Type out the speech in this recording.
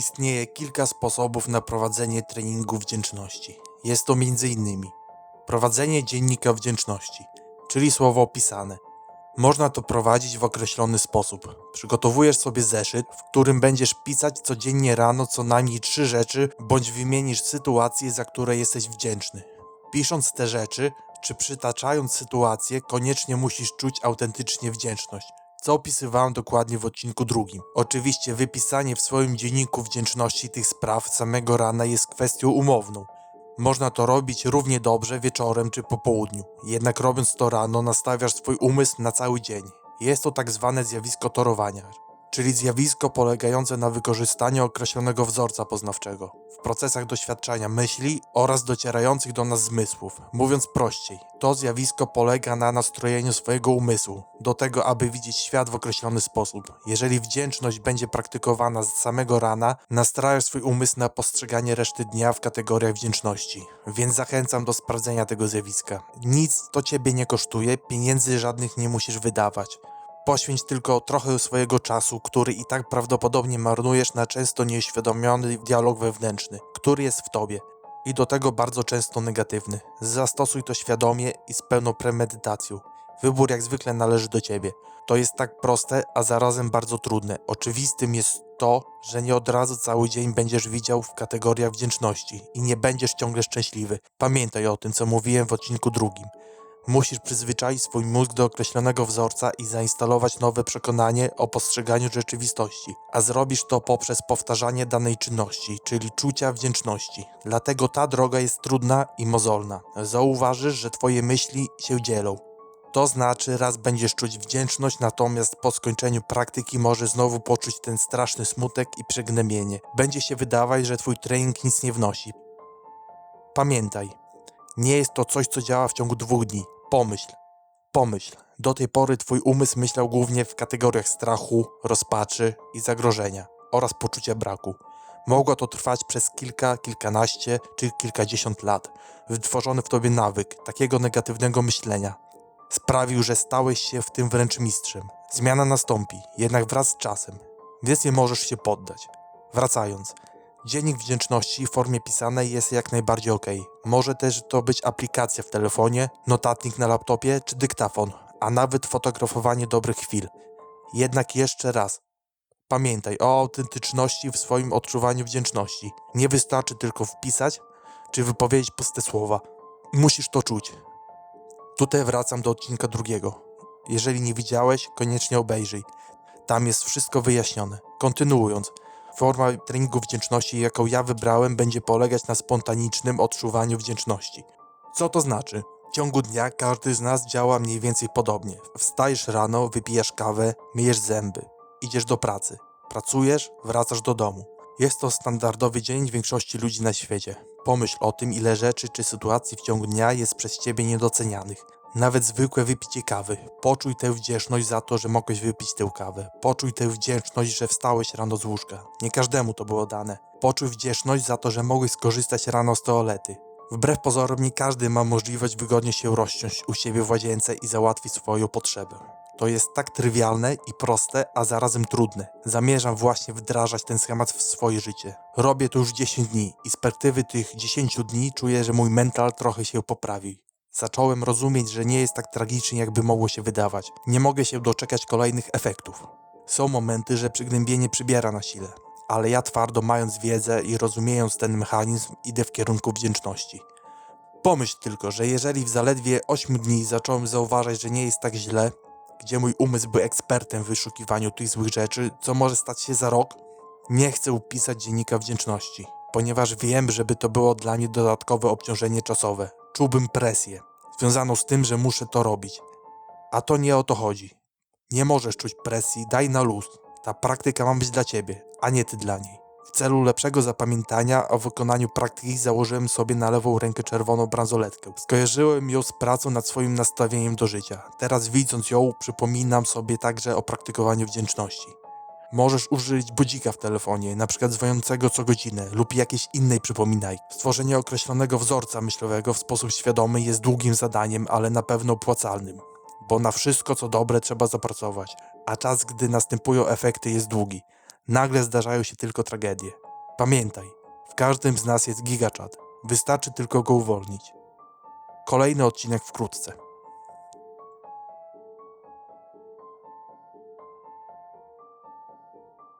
Istnieje kilka sposobów na prowadzenie treningu wdzięczności. Jest to m.in. prowadzenie dziennika wdzięczności, czyli słowo pisane. Można to prowadzić w określony sposób. Przygotowujesz sobie zeszyt, w którym będziesz pisać codziennie rano co najmniej trzy rzeczy, bądź wymienisz sytuacje, za które jesteś wdzięczny. Pisząc te rzeczy, czy przytaczając sytuacje, koniecznie musisz czuć autentycznie wdzięczność, co opisywałem dokładnie w odcinku drugim. Oczywiście wypisanie w swoim dzienniku wdzięczności tych spraw samego rana jest kwestią umowną. Można to robić równie dobrze wieczorem czy po południu. Jednak robiąc to rano, nastawiasz swój umysł na cały dzień. Jest to tak zwane zjawisko torowania, czyli zjawisko polegające na wykorzystaniu określonego wzorca poznawczego w procesach doświadczania myśli oraz docierających do nas zmysłów. Mówiąc prościej, to zjawisko polega na nastrojeniu swojego umysłu do tego, aby widzieć świat w określony sposób. Jeżeli wdzięczność będzie praktykowana z samego rana, nastrajasz swój umysł na postrzeganie reszty dnia w kategoriach wdzięczności. Więc zachęcam do sprawdzenia tego zjawiska. Nic to ciebie nie kosztuje, pieniędzy żadnych nie musisz wydawać. Poświęć tylko trochę swojego czasu, który i tak prawdopodobnie marnujesz na często nieświadomiony dialog wewnętrzny, który jest w tobie. I do tego bardzo często negatywny. Zastosuj to świadomie i z pełną premedytacją. Wybór jak zwykle należy do ciebie. To jest tak proste, a zarazem bardzo trudne. Oczywistym jest to, że nie od razu cały dzień będziesz widział w kategoriach wdzięczności i nie będziesz ciągle szczęśliwy. Pamiętaj o tym, co mówiłem w odcinku drugim. Musisz przyzwyczaić swój mózg do określonego wzorca i zainstalować nowe przekonanie o postrzeganiu rzeczywistości, a zrobisz to poprzez powtarzanie danej czynności, czyli czucia wdzięczności. Dlatego ta droga jest trudna i mozolna. Zauważysz, że twoje myśli się dzielą. To znaczy, raz będziesz czuć wdzięczność, natomiast po skończeniu praktyki możesz znowu poczuć ten straszny smutek i przygnębienie. Będzie się wydawać, że twój trening nic nie wnosi. Pamiętaj, nie jest to coś, co działa w ciągu dwóch dni. Pomyśl. Pomyśl. Do tej pory twój umysł myślał głównie w kategoriach strachu, rozpaczy i zagrożenia oraz poczucia braku. Mogło to trwać przez kilka, kilkanaście czy kilkadziesiąt lat. Wytworzony w tobie nawyk takiego negatywnego myślenia sprawił, że stałeś się w tym wręcz mistrzem. Zmiana nastąpi, jednak wraz z czasem, więc nie możesz się poddać. Wracając, Dziennik wdzięczności w formie pisanej jest jak najbardziej ok. Może też to być aplikacja w telefonie, notatnik na laptopie czy dyktafon, a nawet fotografowanie dobrych chwil. Jednak jeszcze raz, pamiętaj o autentyczności w swoim odczuwaniu wdzięczności. Nie wystarczy tylko wpisać czy wypowiedzieć puste słowa. Musisz to czuć. Tutaj wracam do odcinka drugiego. Jeżeli nie widziałeś, koniecznie obejrzyj. Tam jest wszystko wyjaśnione. Kontynuując, Forma treningu wdzięczności, jaką ja wybrałem, będzie polegać na spontanicznym odczuwaniu wdzięczności. Co to znaczy? W ciągu dnia każdy z nas działa mniej więcej podobnie. Wstajesz rano, wypijasz kawę, myjesz zęby, idziesz do pracy, pracujesz, wracasz do domu. Jest to standardowy dzień większości ludzi na świecie. Pomyśl o tym, ile rzeczy czy sytuacji w ciągu dnia jest przez ciebie niedocenianych. Nawet zwykłe wypicie kawy. Poczuj tę wdzięczność za to, że mogłeś wypić tę kawę. Poczuj tę wdzięczność, że wstałeś rano z łóżka. Nie każdemu to było dane. Poczuj wdzięczność za to, że mogłeś skorzystać rano z toalety. Wbrew pozorom nie każdy ma możliwość wygodnie się rozciąć u siebie w łazience i załatwić swoją potrzebę. To jest tak trywialne i proste, a zarazem trudne. Zamierzam właśnie wdrażać ten schemat w swoje życie. Robię to już 10 dni i z perspektywy tych 10 dni czuję, że mój mental trochę się poprawił. Zacząłem rozumieć, że nie jest tak tragicznie, jakby mogło się wydawać. Nie mogę się doczekać kolejnych efektów. Są momenty, że przygnębienie przybiera na sile, ale ja twardo mając wiedzę i rozumiejąc ten mechanizm, idę w kierunku wdzięczności. Pomyśl tylko, że jeżeli w zaledwie 8 dni zacząłem zauważać, że nie jest tak źle, gdzie mój umysł był ekspertem w wyszukiwaniu tych złych rzeczy, co może stać się za rok, nie chcę upisać dziennika wdzięczności, ponieważ wiem, żeby to było dla mnie dodatkowe obciążenie czasowe. Czułbym presję, związaną z tym, że muszę to robić. A to nie o to chodzi. Nie możesz czuć presji, daj na luz. Ta praktyka ma być dla ciebie, a nie ty dla niej. W celu lepszego zapamiętania o wykonaniu praktyki założyłem sobie na lewą rękę czerwoną bransoletkę. Skojarzyłem ją z pracą nad swoim nastawieniem do życia. Teraz widząc ją, przypominam sobie także o praktykowaniu wdzięczności. Możesz użyć budzika w telefonie, na przykład dzwoniącego co godzinę lub jakiejś innej przypominajki. Stworzenie określonego wzorca myślowego w sposób świadomy jest długim zadaniem, ale na pewno opłacalnym. Bo na wszystko co dobre trzeba zapracować, a czas, gdy następują efekty jest długi. Nagle zdarzają się tylko tragedie. Pamiętaj, w każdym z nas jest gigachat. Wystarczy tylko go uwolnić. Kolejny odcinek wkrótce.